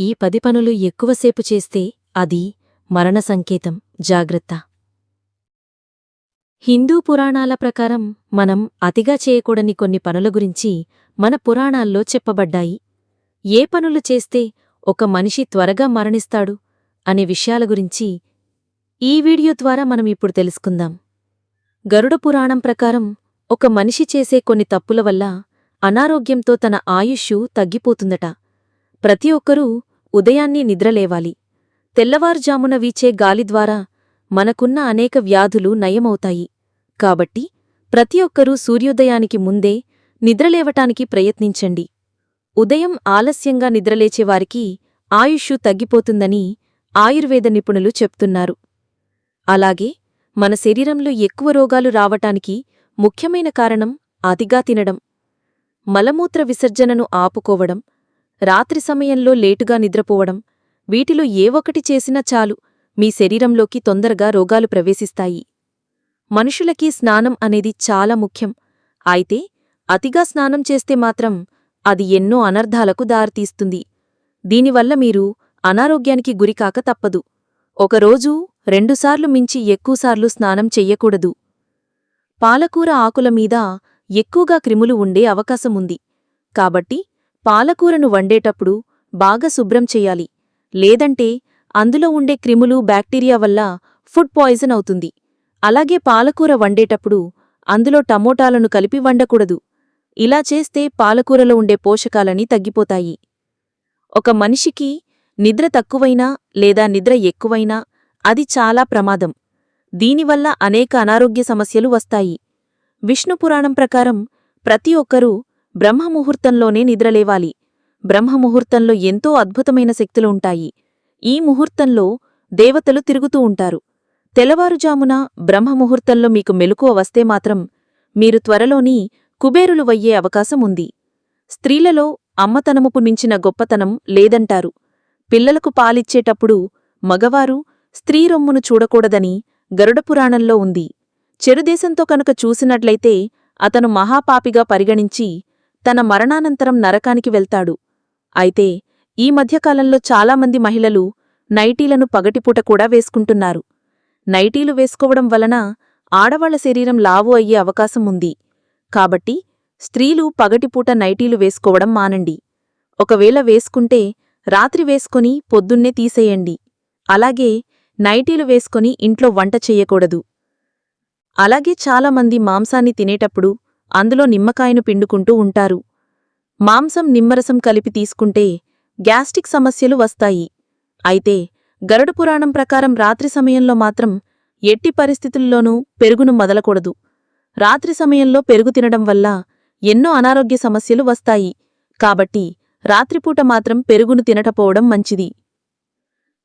ఈ పది పనులు ఎక్కువసేపు చేస్తే అది మరణ సంకేతం. జాగ్రత్త. హిందూ పురాణాల ప్రకారం మనం అతిగా చేయకూడని కొన్ని పనుల గురించి మన పురాణాల్లో చెప్పబడ్డాయి. ఏ పనులు చేస్తే ఒక మనిషి త్వరగా మరణిస్తాడు అనే విషయాల గురించి ఈ వీడియో ద్వారా మనం ఇప్పుడు తెలుసుకుందాం. గరుడ పురాణం ప్రకారం ఒక మనిషి చేసే కొన్ని తప్పుల వల్ల అనారోగ్యంతో తన ఆయుష్షు తగ్గిపోతుందట. ప్రతి ఒక్కరూ ఉదయాన్నే నిద్రలేవాలి. తెల్లవారుజామున వీచే గాలి ద్వారా మనకున్న అనేక వ్యాధులు నయమవుతాయి. కాబట్టి ప్రతి ఒక్కరూ సూర్యోదయానికి ముందే నిద్రలేవటానికి ప్రయత్నించండి. ఉదయం ఆలస్యంగా నిద్రలేచేవారికి ఆయుష్షు తగ్గిపోతుందని ఆయుర్వేద నిపుణులు చెప్తున్నారు. అలాగే మన శరీరంలో ఎక్కువ రోగాలు రావటానికి ముఖ్యమైన కారణం అతిగా తినడం. మలమూత్ర విసర్జనను ఆపుకోవడం రాత్రి సమయంలో లేటుగా నిద్రపోవడం వీటిలో ఏ ఒకటి చేసినా చాలు మీ శరీరంలోకి తొందరగా రోగాలు ప్రవేశిస్తాయి. మనుషులకి స్నానం అనేది చాలా ముఖ్యం. అయితే అతిగా స్నానం చేస్తే మాత్రం అది ఎన్నో అనర్ధాలకు దారితీస్తుంది. దీనివల్ల మీరు అనారోగ్యానికి గురికాక తప్పదు. ఒకరోజు రెండుసార్లు మించి ఎక్కువసార్లు స్నానం చెయ్యకూడదు. పాలకూర ఆకుల మీద ఎక్కువగా క్రిములు ఉండే అవకాశముంది. కాబట్టి పాలకూరను వండేటప్పుడు బాగా శుభ్రం చెయ్యాలి లేదంటే అందులో ఉండే క్రిములు బ్యాక్టీరియా వల్ల ఫుడ్ పాయిజన్ అవుతుంది. అలాగే పాలకూర వండేటప్పుడు అందులో టమోటాలను కలిపి వండకూడదు. ఇలా చేస్తే పాలకూరలో ఉండే పోషకాలని తగ్గిపోతాయి. ఒక మనిషికి నిద్ర తక్కువైనా లేదా నిద్ర ఎక్కువైనా అది చాలా ప్రమాదం. దీనివల్ల అనేక అనారోగ్య సమస్యలు వస్తాయి. విష్ణుపురాణం ప్రకారం ప్రతి ఒక్కరూ బ్రహ్మముహూర్తంలోనే నిద్రలేవాలి. బ్రహ్మముహూర్తంలో ఎంతో అద్భుతమైన శక్తులు ఉంటాయి ఈ ముహూర్తంలో దేవతలు తిరుగుతూ ఉంటారు. తెల్లవారుజామున బ్రహ్మముహూర్తంలో మీకు మెలకువ వస్తే మాత్రం మీరు త్వరలోని కుబేరులు వయ్యే అవకాశం ఉంది. స్త్రీలలో అమ్మతనముపు మించిన గొప్పతనం లేదంటారు. పిల్లలకు పాలిచ్చేటప్పుడు మగవారు స్త్రీ రొమ్మును చూడకూడదని గరుడపురాణంలో ఉంది. చెరుదేశంతో కనుక చూసినట్లయితే అతను మహాపాపిగా పరిగణించి తన మరణానంతరం నరకానికి వెళ్తాడు. అయితే ఈ మధ్యకాలంలో చాలామంది మహిళలు నైటీలను పగటిపూట కూడా వేసుకుంటున్నారు. నైటీలు వేసుకోవడం వలన ఆడవాళ్ళ శరీరం లావు అయ్యే అవకాశం ఉంది. కాబట్టి స్త్రీలు పగటిపూట నైటీలు వేసుకోవడం మానండి. ఒకవేళ వేసుకుంటే రాత్రి వేసుకొని పొద్దున్నే తీసేయండి. అలాగే నైటీలు వేసుకొని ఇంట్లో వంట చెయ్యకూడదు అలాగే చాలామంది మాంసాన్ని తినేటప్పుడు అందులో నిమ్మకాయను పిండుకుంటూ ఉంటారు. మాంసం నిమ్మరసం కలిపి తీసుకుంటే గ్యాస్ట్రిక్ సమస్యలు వస్తాయి. అయితే గరుడ పురాణం ప్రకారం రాత్రి సమయంలో మాత్రం ఎట్టి పరిస్థితుల్లోనూ పెరుగును మొదలకూడదు. రాత్రి సమయంలో పెరుగు తినడం వల్ల ఎన్నో అనారోగ్య సమస్యలు వస్తాయి. కాబట్టి రాత్రిపూట మాత్రం పెరుగును తినటపోవడం మంచిది.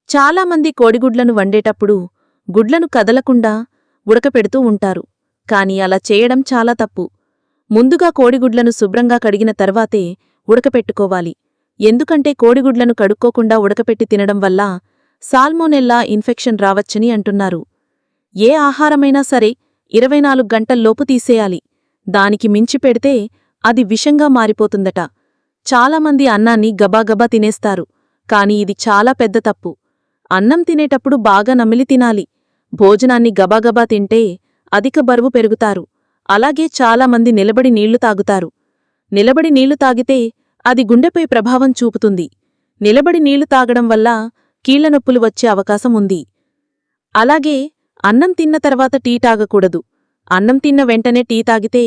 చాలామంది కోడిగుడ్లను వండేటప్పుడు గుడ్లను కదలకుండా ఉడకపెడుతూ ఉంటారు. కాని అలా చేయడం చాలా తప్పు. ముందుగా కోడిగుడ్లను శుభ్రంగా కడిగిన తర్వాతే ఉడకపెట్టుకోవాలి. ఎందుకంటే కోడిగుడ్లను కడుక్కోకుండా ఉడకపెట్టి తినడం వల్ల సాల్మోనెల్లా ఇన్ఫెక్షన్ రావచ్చని అంటున్నారు. ఏ ఆహారమైనా సరే ఇరవై నాలుగు గంటల్లోపు తీసేయాలి. దానికి మించి పెడితే అది విషంగా మారిపోతుందట. చాలామంది అన్నాన్ని గబాగబా తినేస్తారు. కాని ఇది చాలా పెద్ద తప్పు. అన్నం తినేటప్పుడు బాగా నమిలి తినాలి. భోజనాన్ని గబాగబా తింటే అధిక బరువు పెరుగుతారు. అలాగే చాలామంది నిలబడి నీళ్ళు తాగుతారు. నిలబడి నీళ్ళు తాగితే అది గుండెపై ప్రభావం చూపుతుంది. నిలబడి నీళ్ళు తాగడం వల్ల కీళ్ళనొప్పులు వచ్చే అవకాశం ఉంది. అలాగే అన్నం తిన్న తర్వాత టీ తాగకూడదు. అన్నం తిన్న వెంటనే టీ తాగితే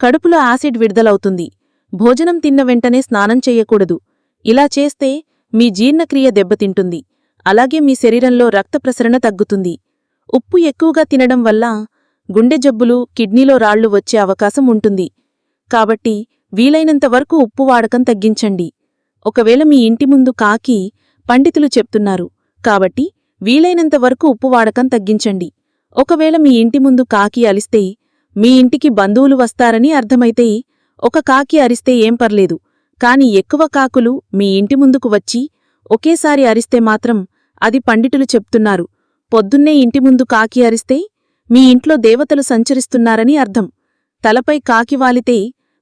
కడుపులో యాసిడ్ విడుదలవుతుంది. భోజనం తిన్న వెంటనే స్నానం చెయ్యకూడదు ఇలా చేస్తే మీ జీర్ణక్రియ దెబ్బతింటుంది. అలాగే మీ శరీరంలో రక్త ప్రసరణ తగ్గుతుంది. ఉప్పు ఎక్కువగా తినడం వల్ల గుండె జబ్బులు కిడ్నీలో రాళ్ళు వచ్చే అవకాశం ఉంటుంది. కాబట్టి వీలైనంత వరకు ఉప్పు వాడకం తగ్గించండి. ఒకవేళ మీ ఇంటి ముందు కాకి పండితులు చెప్తున్నారు కాబట్టి వీలైనంత వరకు ఉప్పు వాడకం తగ్గించండి. ఒకవేళ మీ ఇంటి ముందు కాకి అలిస్తే మీ ఇంటికి బంధువులు వస్తారని అర్థమైతే ఒక కాకి అరిస్తే ఏం పర్లేదు. కాని ఎక్కువ కాకులు మీ ఇంటి ముందుకు వచ్చి ఒకేసారి అరిస్తే మాత్రం అది పండితులు చెప్తున్నారు. పొద్దున్నే ఇంటి ముందు కాకి అరిస్తే మీ ఇంట్లో దేవతలు సంచరిస్తున్నారని అర్థం. తలపై కాకి వాలితే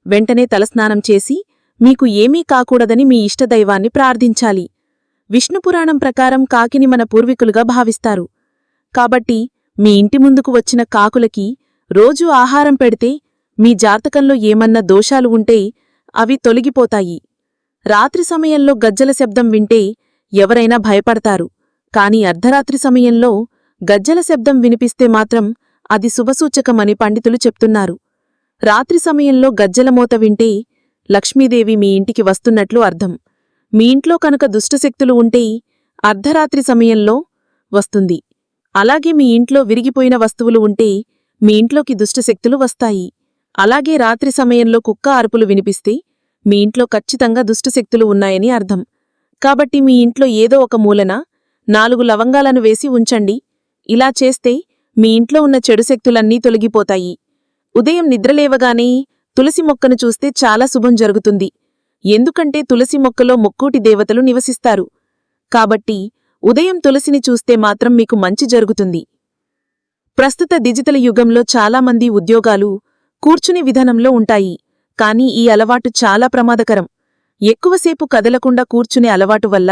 వెంటనే తలస్నానం చేసి మీకు ఏమీ కాకూడదని మీ ఇష్టదైవాన్ని ప్రార్థించాలి. విష్ణుపురాణం ప్రకారం కాకిని మన పూర్వీకులుగా భావిస్తారు. కాబట్టి మీ ఇంటి ముందుకు వచ్చిన కాకులకి రోజూ ఆహారం పెడితే మీ జాతకంలో ఏమన్నా దోషాలు ఉంటే అవి తొలగిపోతాయి. రాత్రి సమయంలో గజ్జల శబ్దం వింటే ఎవరైనా భయపడతారు. కాని అర్ధరాత్రి సమయంలో గజ్జల శబ్దం వినిపిస్తే మాత్రం అది శుభసూచకమని పండితులు చెప్తున్నారు. రాత్రి సమయంలో గజ్జల మోత వింటే లక్ష్మీదేవి మీ ఇంటికి వస్తున్నట్లు అర్థం. మీ ఇంట్లో కనుక దుష్టశక్తులు ఉంటే అర్ధరాత్రి సమయంలో వస్తుంది. అలాగే మీ ఇంట్లో విరిగిపోయిన వస్తువులు ఉంటే మీ ఇంట్లోకి దుష్టశక్తులు వస్తాయి. అలాగే రాత్రి సమయంలో కుక్క అరుపులు వినిపిస్తే మీ ఇంట్లో ఖచ్చితంగా దుష్టశక్తులు ఉన్నాయని అర్థం. కాబట్టి మీ ఇంట్లో ఏదో ఒక మూలన నాలుగు లవంగాలను వేసి ఉంచండి. ఇలా చేస్తే మీ ఇంట్లో ఉన్న చెడు శక్తులన్నీ తొలగిపోతాయి. ఉదయం నిద్రలేవగానే తులసి మొక్కను చూస్తే చాలా శుభం జరుగుతుంది. ఎందుకంటే తులసి మొక్కలో ముక్కోటి దేవతలు నివసిస్తారు. కాబట్టి ఉదయం తులసిని చూస్తే మాత్రం మీకు మంచి జరుగుతుంది. ప్రస్తుత డిజిటల్ యుగంలో చాలామంది ఉద్యోగాలు కూర్చుని విధానంలో ఉంటాయి. కానీ ఈ అలవాటు చాలా ప్రమాదకరం. ఎక్కువసేపు కదలకుండా కూర్చునే అలవాటు వల్ల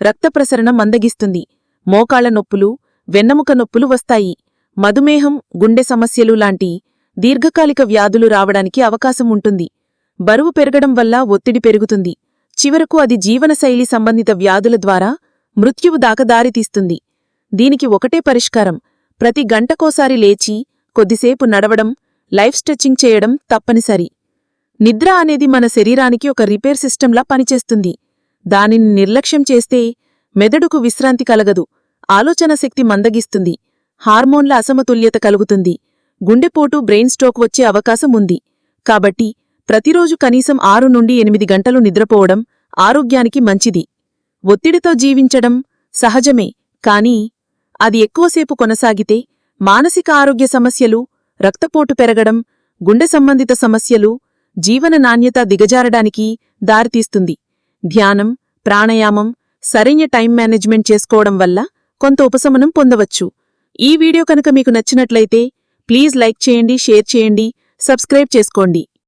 రక్తప్రసరణ మందగిస్తుంది. మోకాళ్ళ నొప్పులు వెన్నముక నొప్పులు వస్తాయి. మధుమేహం గుండె సమస్యలు లాంటి దీర్ఘకాలిక వ్యాధులు రావడానికి అవకాశం ఉంటుంది. బరువు పెరగడం వల్ల ఒత్తిడి పెరుగుతుంది. చివరకు అది జీవనశైలి సంబంధిత వ్యాధుల ద్వారా మృత్యువు దాకా దారితీస్తుంది దీనికి ఒకటే పరిష్కారం. ప్రతి గంటకోసారి లేచి కొద్దిసేపు నడవడం లైఫ్ స్ట్రెచ్చింగ్ చేయడం తప్పనిసరి. నిద్ర అనేది మన శరీరానికి ఒక రిపేర్ సిస్టంలా పనిచేస్తుంది. దానిని నిర్లక్ష్యం చేస్తే మెదడుకు విశ్రాంతి కలగదు. ఆలోచన శక్తి మందగిస్తుంది. హార్మోన్ల అసమతుల్యత కలుగుతుంది. గుండెపోటు బ్రెయిన్ స్ట్రోక్ వచ్చే అవకాశం ఉంది. కాబట్టి ప్రతిరోజు కనీసం ఆరు నుండి ఎనిమిది గంటలు నిద్రపోవడం ఆరోగ్యానికి మంచిది. ఒత్తిడితో జీవించడం సహజమే కానీ అది ఎక్కువసేపు కొనసాగితే మానసిక ఆరోగ్య సమస్యలు రక్తపోటు పెరగడం గుండె సంబంధిత సమస్యలు జీవన నాణ్యత దిగజారడానికి దారితీస్తుంది. ధ్యానం ప్రాణాయామం సరైన టైం మేనేజ్మెంట్ చేసుకోవడం వల్ల కొంత ఉపశమనం పొందవచ్చు. ఈ వీడియో కనుక మీకు నచ్చినట్లయితే ప్లీజ్ లైక్ చేయండి షేర్ చేయండి సబ్స్క్రైబ్ చేసుకోండి.